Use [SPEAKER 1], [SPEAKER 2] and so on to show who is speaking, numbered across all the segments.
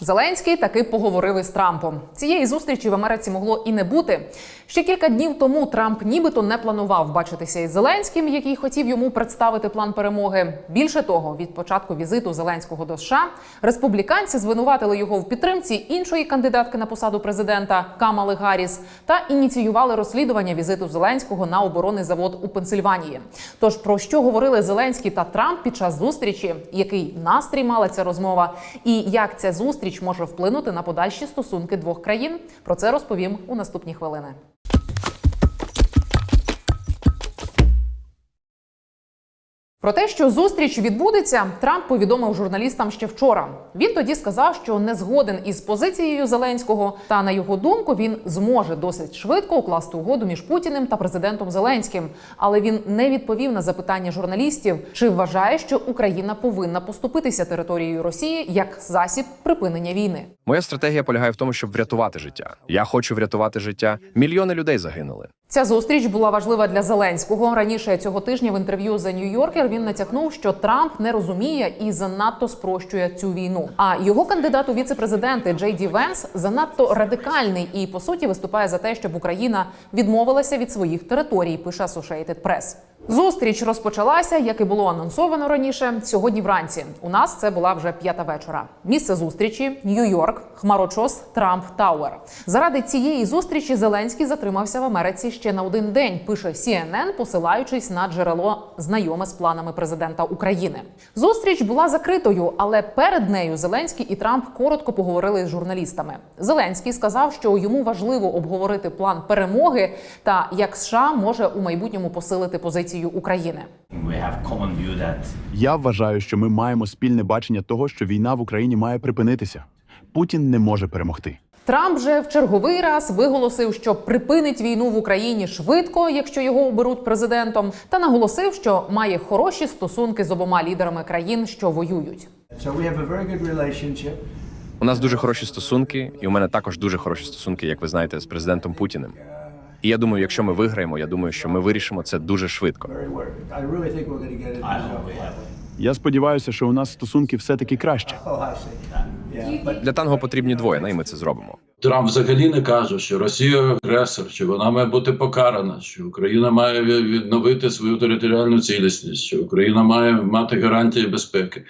[SPEAKER 1] Зеленський таки поговорив із Трампом. Цієї зустрічі в Америці могло і не бути. Ще кілька днів тому Трамп нібито не планував бачитися із Зеленським, який хотів йому представити план перемоги. Більше того, від початку візиту Зеленського до США республіканці звинуватили його в підтримці іншої кандидатки на посаду президента Камали Гарріс та ініціювали розслідування візиту Зеленського на оборонний завод у Пенсильванії. Тож про що говорили Зеленський та Трамп під час зустрічі, який настрій мала ця розмова, і як ця зустріч може вплинути на подальші стосунки двох країн? Про це розповім у наступні хвилини. Про те, що зустріч відбудеться, Трамп повідомив журналістам ще вчора. Він тоді сказав, що не згоден із позицією Зеленського, та на його думку він зможе досить швидко укласти угоду між Путіним та президентом Зеленським. Але він не відповів на запитання журналістів, чи вважає, що Україна повинна поступитися територією Росії як засіб припинення війни.
[SPEAKER 2] Моя стратегія полягає в тому, щоб врятувати життя. Я хочу врятувати життя. Мільйони людей загинули.
[SPEAKER 1] Ця зустріч була важлива для Зеленського. Раніше цього тижня в інтерв'ю за Нью-Йоркер він натякнув, що Трамп не розуміє і занадто спрощує цю війну. А його кандидат у віце-президенти Джей Ді Венс занадто радикальний і по суті виступає за те, щоб Україна відмовилася від своїх територій. Пише Associated Press. Зустріч розпочалася, як і було анонсовано раніше. Сьогодні вранці у нас це була вже п'ята вечора. Місце зустрічі Нью-Йорк, хмарочос Трамп Тауер. Заради цієї зустрічі Зеленський затримався в Америці ще на один день. Пише CNN, посилаючись на джерело знайоме з планами президента України. Зустріч була закритою, але перед нею Зеленський і Трамп коротко поговорили з журналістами. Зеленський сказав, що йому важливо обговорити план перемоги та як США може у майбутньому посилити позицію України.
[SPEAKER 3] View that
[SPEAKER 4] Я вважаю, що ми маємо спільне бачення того, що війна в Україні має припинитися. Путін не може перемогти.
[SPEAKER 1] Трамп же в черговий раз виголосив, що припинить війну в Україні швидко, якщо його оберуть президентом, та наголосив, що має хороші стосунки з обома лідерами країн, що воюють.
[SPEAKER 2] У нас дуже хороші стосунки, і у мене також дуже хороші стосунки, як ви знаєте, з президентом Путіним. І я думаю, якщо ми виграємо, я думаю, що ми вирішимо це дуже швидко.
[SPEAKER 4] Я сподіваюся, що у нас стосунки все-таки краще.
[SPEAKER 3] Oh,
[SPEAKER 2] Для танго потрібні двоє, ну і ми це зробимо.
[SPEAKER 5] Трамп взагалі не каже, що Росія агресор, що вона має бути покарана, що Україна має відновити свою територіальну цілісність, що Україна має мати гарантії безпеки.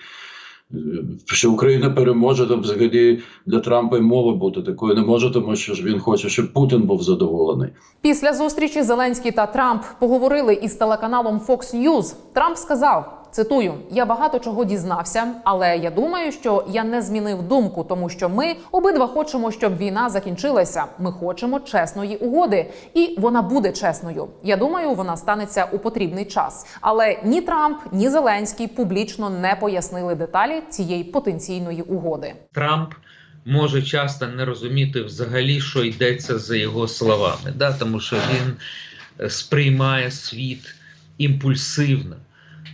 [SPEAKER 5] Що Україна переможе, то взагалі для Трампа й мови бути такою не може, тому що ж він хоче, щоб Путін був задоволений.
[SPEAKER 1] Після зустрічі Зеленський та Трамп поговорили із телеканалом Fox News. Трамп сказав. Цитую: я багато чого дізнався, але я думаю, що я не змінив думку, тому що ми обидва хочемо, щоб війна закінчилася. Ми хочемо чесної угоди, і вона буде чесною. Я думаю, вона станеться у потрібний час. Але ні Трамп, ні Зеленський публічно не пояснили деталі цієї потенційної угоди.
[SPEAKER 6] Трамп може часто не розуміти взагалі, що йдеться за його словами, да? тому що він е, сприймає світ імпульсивно.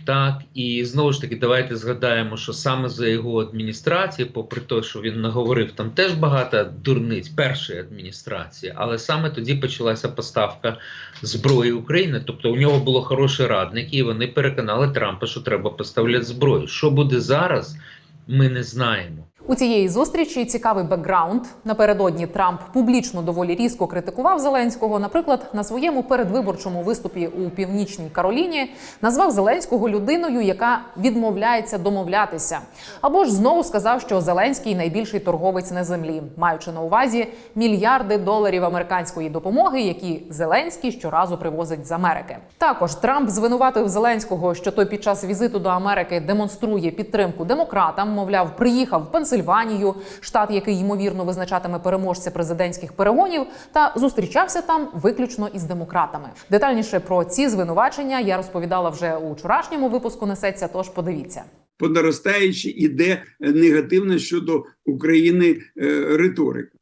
[SPEAKER 6] Так, і знову ж таки, давайте згадаємо, що саме за його адміністрації, попри те, що він наговорив там теж багато дурниць першої адміністрації, але саме тоді почалася поставка зброї України. Тобто у нього було хороші радники, і вони переконали Трампа, що треба поставляти зброю. Що буде зараз, ми не знаємо.
[SPEAKER 1] У цієї зустрічі цікавий бекграунд. Напередодні Трамп публічно доволі різко критикував Зеленського. Наприклад, на своєму передвиборчому виступі у північній Кароліні назвав Зеленського людиною, яка відмовляється домовлятися. Або ж знову сказав, що Зеленський найбільший торговець на землі, маючи на увазі мільярди доларів американської допомоги, які Зеленський щоразу привозить з Америки. Також Трамп звинуватив Зеленського, що той під час візиту до Америки демонструє підтримку демократам. Мовляв, приїхав в штат, який ймовірно визначатиме переможця президентських перегонів, та зустрічався там виключно із демократами. Детальніше про ці звинувачення я розповідала вже у вчорашньому випуску. Несеться. Тож подивіться.
[SPEAKER 7] по наростаючій іде негативна щодо України е, риторика.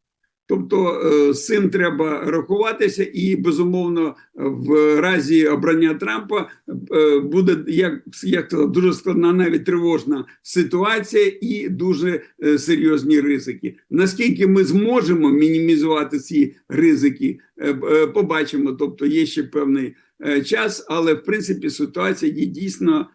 [SPEAKER 7] Тобто е, з цим треба рахуватися, і безумовно, в разі обрання Трампа е, буде як, як дуже складна, навіть тривожна ситуація і дуже е, серйозні ризики. Наскільки ми зможемо мінімізувати ці ризики, побачимо. Тобто є ще певний час, але в принципі ситуація є дійсно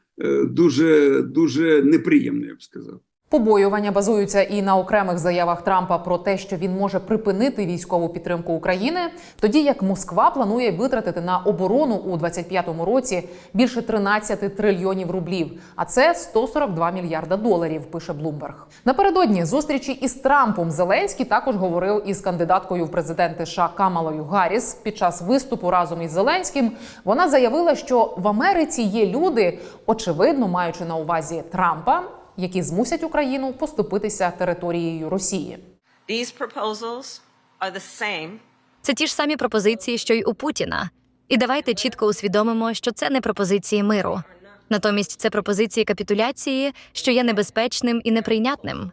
[SPEAKER 7] дуже дуже неприємно, я б сказав.
[SPEAKER 1] Побоювання базуються і на окремих заявах Трампа про те, що він може припинити військову підтримку України, тоді як Москва планує витратити на оборону у 25-му році більше 13 трильйонів рублів, а це 142 мільярда доларів. Пише Блумберг. Напередодні зустрічі із Трампом Зеленський також говорив із кандидаткою в президенти США Камалою Гарріс. Під час виступу разом із Зеленським вона заявила, що в Америці є люди, очевидно маючи на увазі Трампа, які змусять Україну поступитися територією Росії.
[SPEAKER 8] Це ті ж самі пропозиції, що й у Путіна. І давайте чітко усвідомимо, що це не пропозиції миру. Натомість це пропозиції капітуляції, що є небезпечним і неприйнятним.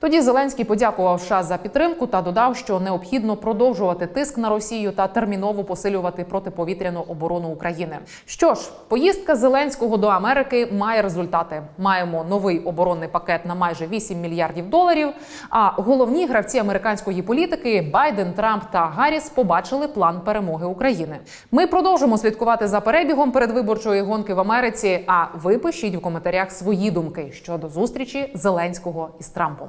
[SPEAKER 1] Тоді Зеленський подякував США за підтримку та додав, що необхідно продовжувати тиск на Росію та терміново посилювати протиповітряну оборону України. Що ж, поїздка Зеленського до Америки має результати. Маємо новий оборонний пакет на майже 8 мільярдів доларів. А головні гравці американської політики Байден, Трамп та Гарріс побачили план перемоги України. Ми продовжимо слідкувати за перебігом передвиборчої гонки в Америці. А ви пишіть в коментарях свої думки щодо зустрічі Зеленського із Трампом.